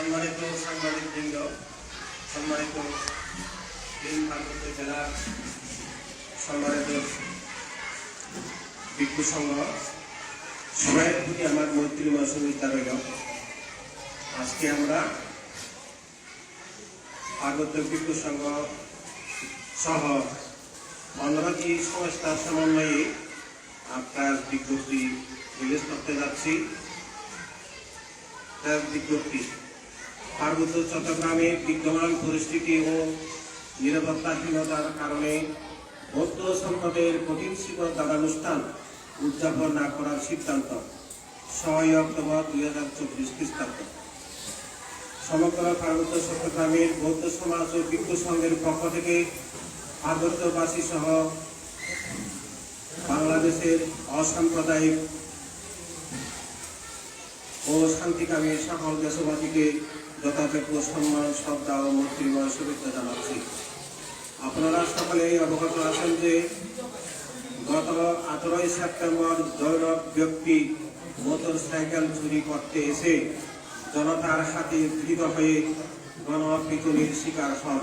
সম্মানিত সাংবাদিক বৃন্দ সম্মানিত জেলার সম্মানিত ভিক্ষু সংঘ সবাইয়ের প্রতি আমার মৈত্রীময় শুভেচ্ছা রইল আজকে আমরা পার্বত্য ভিক্ষু সংঘ সহ পনেরোটি সংস্থার সমন্বয়ে আপনার বিজ্ঞপ্তি রিলিজ করতে যাচ্ছি। তার বিজ্ঞপ্তি পার্বত্য চট্টগ্রামে বিদ্যমান পরিস্থিতি ও নিরাপত্তাহীনতার কারণে বৌদ্ধ সম্পদের কঠিন শিবদানানুষ্ঠান উদযাপন না করার সিদ্ধান্ত ছয় অক্টোবর দুই হাজার চব্বিশ খ্রিস্টাব্দ। সমগ্র পার্বত্য চট্টগ্রামের বৌদ্ধ সমাজ ও বিক্ষু সংঘের পক্ষ থেকে পার্বত্যবাসী সহ বাংলাদেশের অসাম্প্রদায়িক ও শান্তিকামী সকল দেশবাসীকে যথাযোগ্য সম্মান, শ্রদ্ধা ও মৈত্রীময় শুভেচ্ছা জানাচ্ছি। আপনারা সকলেই অবগত আছেন যে গত আঠারোই সেপ্টেম্বর জৈনব ব্যক্তি মোটর সাইকেল চুরি করতে এসে জনতার হাতে ধৃত হয়ে গণপিটুনির শিকার হন।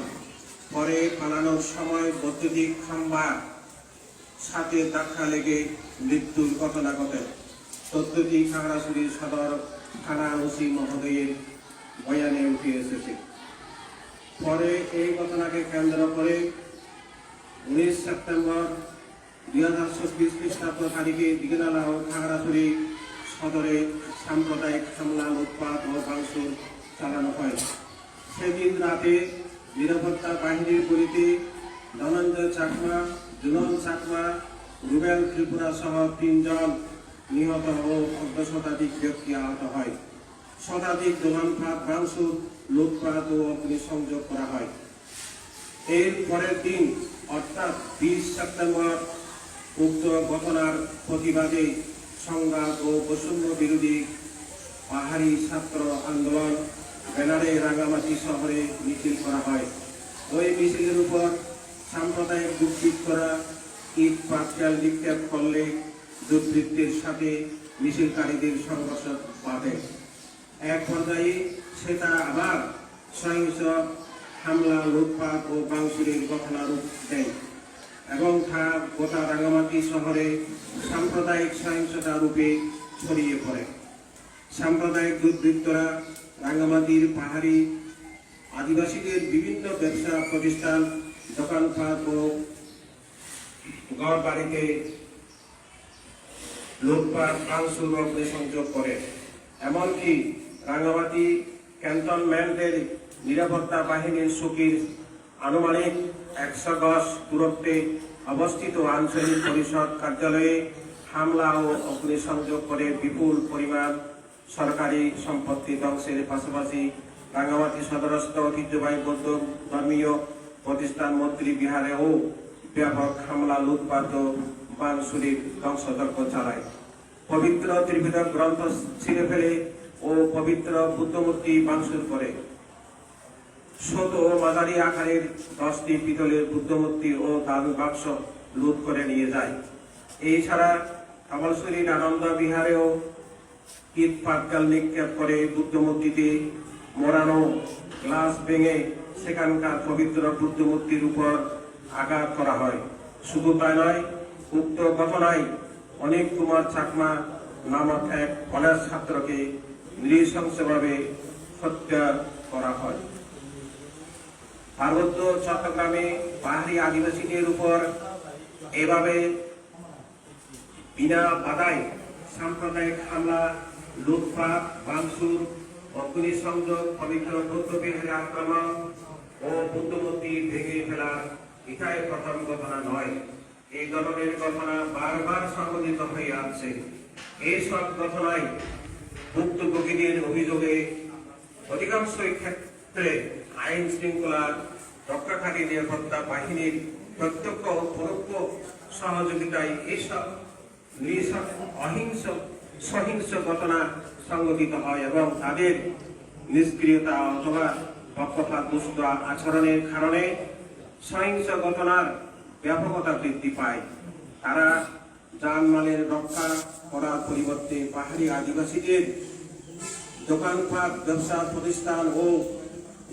পরে পালানোর সময় বৈদ্যুতিক খাম্বা সাথে ধাক্কা লেগে মৃত্যুর ঘটনা ঘটে। তথ্যটি খাগড়াছড়ি সদর থানা ওসি মহোদয়ের বয়ানে উঠে এসেছে। পরে এই ঘটনাকে কেন্দ্র করে উনিশ সেপ্টেম্বর দুই হাজার চব্বিশ খ্রিস্টাব্দ তারিখে দিগনালা ও খাগড়াছড়ি সদরে সাম্প্রদায়িক হামলা উৎপাদ ও ভাঙচুর চালানো হয়। সেদিন রাতে নিরাপত্তা বাহিনীর গুলিতে ধনঞ্জয় চাকমা, জুনন চাকমা, রুবেল ত্রিপুরা সহ তিনজন নিহত ও অর্ধ শতাধিক ব্যক্তি আহত হয়। শতাধিক দোকানপাট ভাঙচুর লুটপাট ও অগ্নিসংযোগ করা হয়। এর পরের দিন, অর্থাৎ বিশ সেপ্টেম্বর, উক্ত ঘটনার প্রতিবাদে সংঘাত ও বৈষম্য বিরোধী পাহাড়ি ছাত্র আন্দোলন ব্যানারে রাঙ্গামাটি শহরে মিছিল করা হয়। ওই মিছিলের উপর সাম্প্রদায়িক দুর্বৃত্তরা ইট, পাটকেল নিক্ষেপ করলে দুর্বৃত্তের সাথে মিছিলকারীদের সংঘর্ষ বাধে। এক পর্যায়ে সেটা আবার সহিংস হামলা, লুটপাট ও বাংশুরের ঘটনা রূপ দেয় এবং তা গোটা রাঙ্গামাটি শহরে সাম্প্রদায়িক সহিংসতা রূপে ছড়িয়ে পড়ে। সাম্প্রদায়িক দুর্বৃত্তরা রাঙ্গামাটির পাহাড়ি আদিবাসীদের বিভিন্ন ব্যবসা প্রতিষ্ঠান, দোকানপাট ও ঘর বাড়িতে লুটপাট অগ্নি সংযোগ করে। এমনকি রাঙ্গামাটি ক্যান্টনমেন্টের নিরাপত্তা বাহিনীর সুকির আনুমানিক একশো দশ দূরত্বে অবস্থিত আঞ্চলিক পরিষদ কার্যালয়ে হামলা ও অগ্নিসংযোগ করে বিপুল পরিমাণ সরকারি সম্পত্তি ধ্বংসের পাশাপাশি রাঙ্গামাটি সদরস্থ ঐতিহ্যবাহী বৌদ্ধ ধর্মীয় প্রতিষ্ঠান মন্ত্রী বিহারেও ব্যাপক হামলা, লুটপাট ও ধ্বংসযজ্ঞ চালায়। পবিত্র ত্রিপিটক গ্রন্থ ছিঁড়ে ফেলে ও পবিত্র বুদ্ধমূর্তি ভাঙচুর করে। ও মাঝারি আকারের দশটি পিতলের বুদ্ধমূর্তি ও দাদু বাক্স লুট করে নিয়ে যায়। এই ছাড়া কামালশ্বরীর আনন্দ বিহারেও কীট পাটকাল নিক্ষেপ করে বুদ্ধমূর্তিতে মোড়ানো গ্লাস ভেঙে সেখানকার পবিত্র বুদ্ধমূর্তির উপর আঘাত করা হয়। শুধু তাই নয়, উক্ত ঘটনায় অনেক কুমার চাকমা নামক এক কলেজ ছাত্রকে নৃশংসভাবে হত্যা করা হয়। পার্বত্য চট্টগ্রামে পাহাড়ি আদিবাসীদের উপর এভাবে বিনা বাধায় সাম্প্রদায়িক হামলা, লুটপাট ভাঙচুর অগ্নিসংযোগ পবিত্র বৌদ্ধ বিহারে আক্রমণ ও বুদ্ধমূর্তি ভেঙে ফেলা এটাই প্রথম ঘটনা নয়। এই ধরনের ঘটনা বারবার সংঘটিত হয়ে আসছে। এইসব ঘটনায় ভুক্তভোগীদের অভিযোগে অধিকাংশই ক্ষেত্রে আইন শৃঙ্খলা রক্ষাকারী নিরাপত্তা বাহিনীর প্রত্যক্ষ ও পরোক্ষ সহযোগিতায় এইসব অহিংস, সহিংস ঘটনা সংঘটিত হয় এবং তাদের নিষ্ক্রিয়তা অথবা পক্ষপাত দুষ্ট আচরণের কারণে সহিংস ঘটনার ব্যাপকতা বৃদ্ধি পায়। তারা জানমালের রক্ষা করার পরিবর্তে পাহাড়ি আদিবাসীদের দোকানপাট, ব্যবসা প্রতিষ্ঠান ও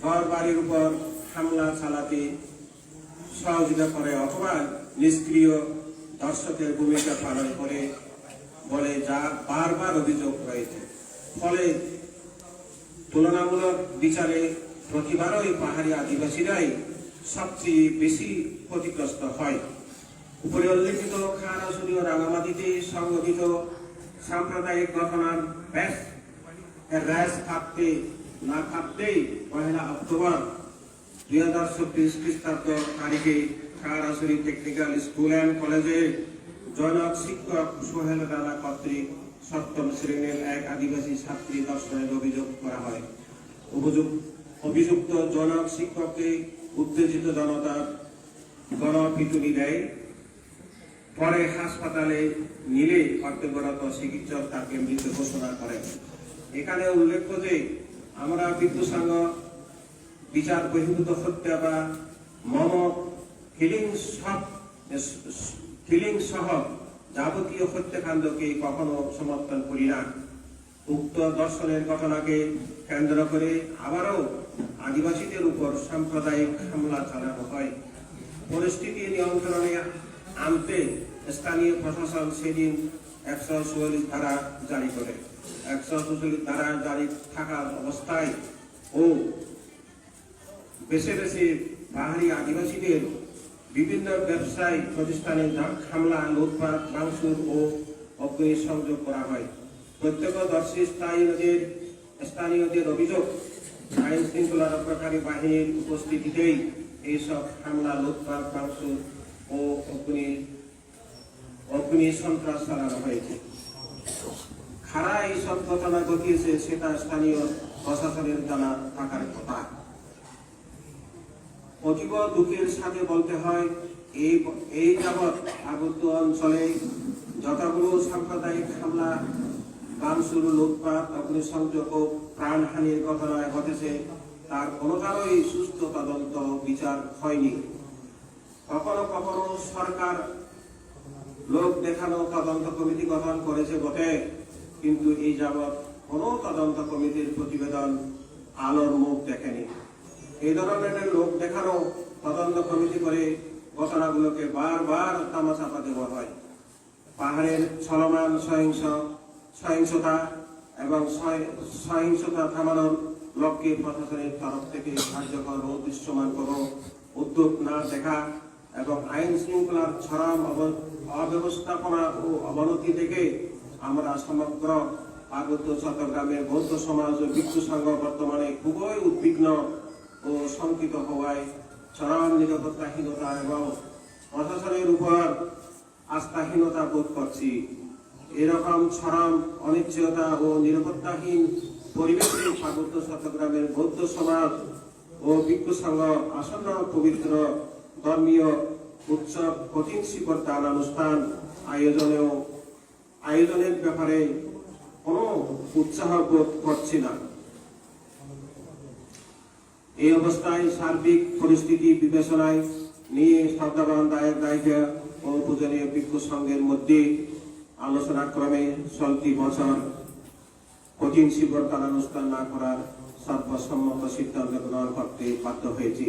ঘর বাড়ির উপর হামলা চালাতে সহযোগিতা করে অথবা নিষ্ক্রিয় দর্শকের ভূমিকা পালন করে বলে যা বারবার অভিযোগ রয়েছে। ফলে তুলনামূলক বিচারে প্রতিবারই পাহাড়ি আদিবাসীরাই সবচেয়ে বেশি ক্ষতিগ্রস্ত হয়। উপরে উল্লেখিত খানাসুরি ও রাঙামাটিতে সংঘটিত সাম্প্রদায়িক ঘটনার ব্যাস র্যাস থাকতে না থাকতেই পহেলা অক্টোবর দুই হাজার চব্বিশ খ্রিস্টাব্দ তারিখে খাগড়াছড়ি টেকনিক্যাল স্কুল অ্যান্ড কলেজে জনক শিক্ষক সোহেল রানা কর্তৃক সপ্তম শ্রেণির এক আদিবাসী ছাত্রী দর্শনের অভিযোগ করা হয়। অভিযোগ অভিযুক্ত জনক শিক্ষককে উত্তেজিত জনতার গণপিটুনি দেয় পরে হাসপাতালে নিলে কর্তব্যরত চিকিৎসক তাকে মৃত ঘোষণা করেন। এখানে উল্লেখ্য যে, আমরা বিদ্যুৎ সংঘ বিচার বহির্ভূত হত্যা বা মম কিলিং সব সহ যাবতীয় হত্যাকাণ্ডকে কখনো সমর্থন করি না। উক্ত দর্শনের ঘটনাকে কেন্দ্র করে আবারও আদিবাসীদের উপর সাম্প্রদায়িক হামলা চালানো হয়। পরিস্থিতি নিয়ন্ত্রণে আনতে স্থানীয় প্রশাসন সেদিন একশো চুয়াল্লিশ ধারা জারি করে। একশো চুয়াল্লিশ ধারা জারি থাকা অবস্থায় ও বেছে বেছে পাহাড়ি আদিবাসীদের বিভিন্ন ব্যবসায়িক প্রতিষ্ঠানে হামলা, লুটপাট, ভাঙচুর ও অগ্নি সংযোগ করা হয়। প্রত্যক্ষদর্শী স্থানীয়দের স্থানীয়দের অভিযোগ আইন শৃঙ্খলা রক্ষাকারী বাহিনীর উপস্থিতিতেই এইসব হামলা, লুটপাট, ভাঙচুর ও অগ্নি অগ্নি সন্ত্রাস চালানো হয়েছে। খারা এইসব ঘটনা ঘটিয়েছে, সেটা স্থানীয় প্রশাসনের জানা থাকার কথা। অতীব দুঃখের সাথে বলতে হয়, এই এই যাবৎ আবদ্ধ অঞ্চলে যতগুলো সাম্প্রদায়িক হামলা বামসুর লুটপাট, অগ্নিসংযোগ ও প্রাণহানির ঘটনা ঘটেছে, তার কোনোটারই সুস্থ তদন্ত বিচার হয়নি। কখনো কখনো সরকার লোক দেখানো তদন্ত কমিটি গঠন করেছে বটে, কিন্তু এই যাবৎ কোনো তদন্ত কমিটির প্রতিবেদন আলোর মুখ দেখেনি। এই ধরনের লোক দেখানো তদন্ত কমিটি করে ঘটনাগুলোকে বারবার তামাশাপা দেওয়া হয়। পাহাড়ের চলমান সহিংস, সহিংসতা এবং সহ- সহিংসতা থামানোর লক্ষ্যে প্রশাসনের তরফ থেকে কার্যকর ও দৃশ্যমান কোনো উদ্যোগ না দেখা এবং আইন শৃঙ্খলার অব- অব্যবস্থাপনা ও অবনতি থেকে আমরা সমগ্র পার্বত্য চট্টগ্রামের বৌদ্ধ সমাজ ও ভিক্ষু সংঘ বর্তমানে খুবই উদ্বিগ্ন ও শঙ্কিত হওয়ায় চরম নিরাপত্তাহীনতা এবং প্রশাসনের উপর আস্থাহীনতা বোধ করছি। এরকম চরম অনিশ্চয়তা ও নিরাপত্তাহীন পরিবেশে পার্বত্য চট্টগ্রামের বৌদ্ধ সমাজ ও ভিক্ষু সংঘ আসন্ন পবিত্র ধর্মীয় উৎসব, কঠিন শিকড় দান অনুষ্ঠান, আয়োজনেও, আয়োজনের ব্যাপারে কোনো উৎসাহ বোধ করছি না। এই অবস্থায় সার্বিক পরিস্থিতি বিবেচনায় নিয়ে শ্রদ্ধাবান দায়ের দায়িকা ও পূজনীয় ভিক্ষু সংঘের মধ্যে আলোচনা ক্রমে চলতি বছর কঠিন শিবরতার অনুষ্ঠান না করার সর্বসম্মত সিদ্ধান্ত গ্রহণ করতে বাধ্য হয়েছি।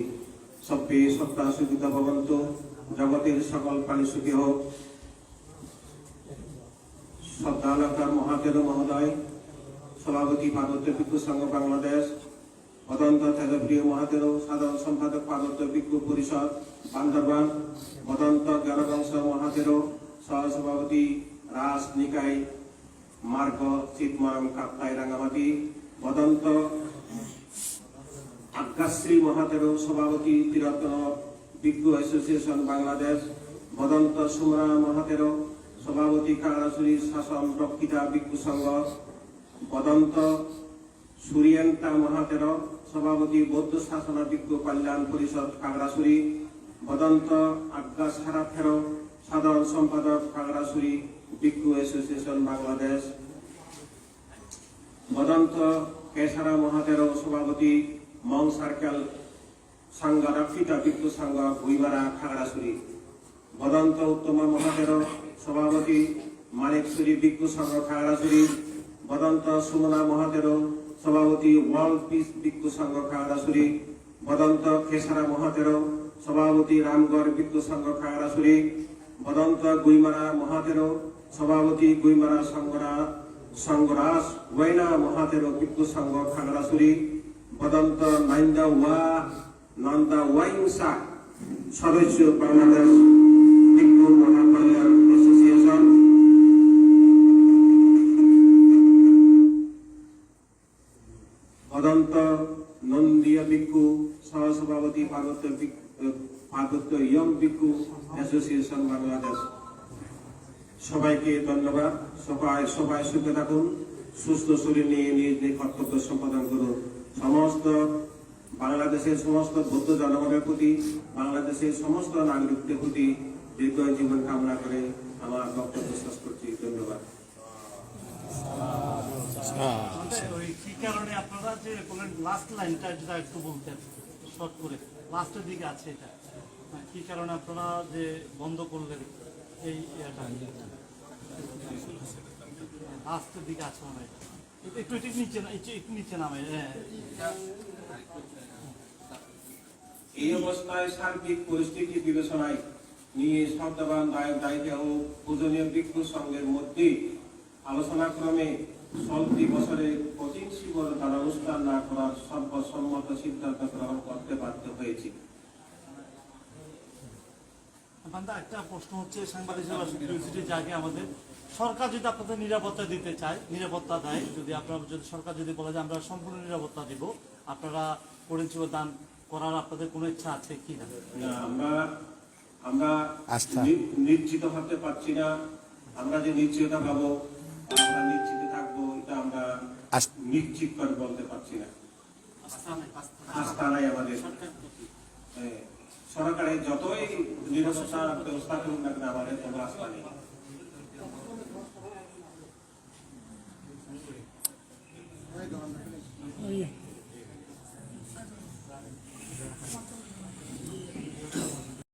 সভ্যে সত্তা সুবিধা ভবন্ত। জগতের সকল প্রাণী সুখী হোক। শ্রদ্ধালকার মহাদেব মহোদয়। সভাপতি পার্বত্য ভিক্ষু সংঘ বাংলাদেশ। অদন্ত তেজপ্রিয় মহাদেব, সাধারণ সম্পাদক পার্বত্য ভিক্ষু পরিষদ, বান্দরবান। অদন্ত জ্ঞানবংশ মহাদেব, সহসভাপতি রাস নিকাই মার্গ চিতমরম কাপ্তাই রাঙ্গামাটি অদন্ত আজ্ঞাশ্রী মহাদেব সভাপতি তিরত্ন ভিক্ষু অ্যাসোসিয়েশন বাংলাদেশ বদন্ত সুমরা মহাতের সভাপতি কাগড়াছড়ি শাসন রক্ষিতা ভিক্ষু সংঘ বদন্ত সুরিয়ান্তা মহাতের সভাপতি বৌদ্ধ শাসন ভিক্ষু কল্যাণ পরিষদ কাগড়াছড়ি বদন্ত আজ্ঞা সারা ফেরো সাধারণ সম্পাদক কাগড়াছড়ি ভিক্ষু অ্যাসোসিয়েশন বাংলাদেশ বদন্ত কেশারা মহাতের সভাপতি মং সার্কেল সংঘ রক্ষিতা ভিক্ষু সংঘ ভুইমারা খাগড়াছড়ি। বদন্ত উত্তম মহাতের সভাপতি মানিকছড়ি ভিক্ষু সংঘ খাগড়াছড়ি। বদন্ত সুমনা মহাতের সভাপতি ওয়ার্ল্ড পিস ভিক্ষু সংঘ খাগড়াছড়ি। বদন্ত খেসারা মহাতেরো সভাপতি রামগড় ভিক্ষু সংঘ খাগড়াছড়ি। বদন্ত গুইমারা মহাতেরো সভাপতি গুইমারা সংগরা সংগরাস ওয়াইনা মহাতেরো ভিক্ষু সংঘ খাগড়াছড়ি। বদন্ত নাইন্দা ওয়া নন্দা ওয়াইংসা সদস্য বাংলাদেশ অ্যাসোসিয়েশন অদন্ত নন্দীয় সহসভাপতি ইয়ং অ্যাসোসিয়েশন বাংলাদেশ। সবাইকে ধন্যবাদ। সবাই সবাই সুখে থাকুন, সুস্থ শরীর নিয়ে নিজ কর্তব্য সম্পাদন করুন। সমস্ত বাংলাদেশের সমস্ত বৌদ্ধ জনগণের প্রতি বাংলাদেশের সমস্ত নাগরিকদের প্রতি দীর্ঘ জীবন কামনা করে আমার বক্তব্য শেষ করছি। ধন্যবাদ। আপনারা লাস্টের দিকে আছে এটা। হ্যাঁ, কি কারণে আপনারা যে বন্ধ এই লাস্টের দিকে আছে হয়। এই অবস্থায় সার্বিক পরিস্থিতি বিবেচনায় নিয়ে শব্দবান দায়ক ও পূজনীয় ভিক্ষু সংঘের মধ্যে আলোচনা ক্রমে চলতি বছরে কোচিং শিবির অনুষ্ঠান না করার সর্বসম্মত সিদ্ধান্ত গ্রহণ করতে বাধ্য হয়েছে। বান্দা একটা প্রশ্ন হচ্ছে সাংবাদিক সেবা জায়গায় আমাদের সরকার যদি আপনাদের নিরাপত্তা দিতে চায় নিরাপত্তা দেয় যদি আপনারা যদি সরকার যদি বলে যে আমরা সম্পূর্ণ নিরাপত্তা দিব আপনারা পরিচিত দান করার আপনাদের কোনো ইচ্ছা আছে কি না? না, আমরা আমরা নিশ্চিত হতে পারছি না। আমরা যে নিশ্চয়তা পাবো আমরা নিশ্চিত থাকব এটা আমরা নিশ্চিত করে বলতে পারছি না। আস্থা নাই আমাদের। হ্যাঁ, সরকারের যতই নিরাপত্তা ব্যবস্থা করুক না কেন আমাদের কোনো আস্থা নেই Oh, yeah.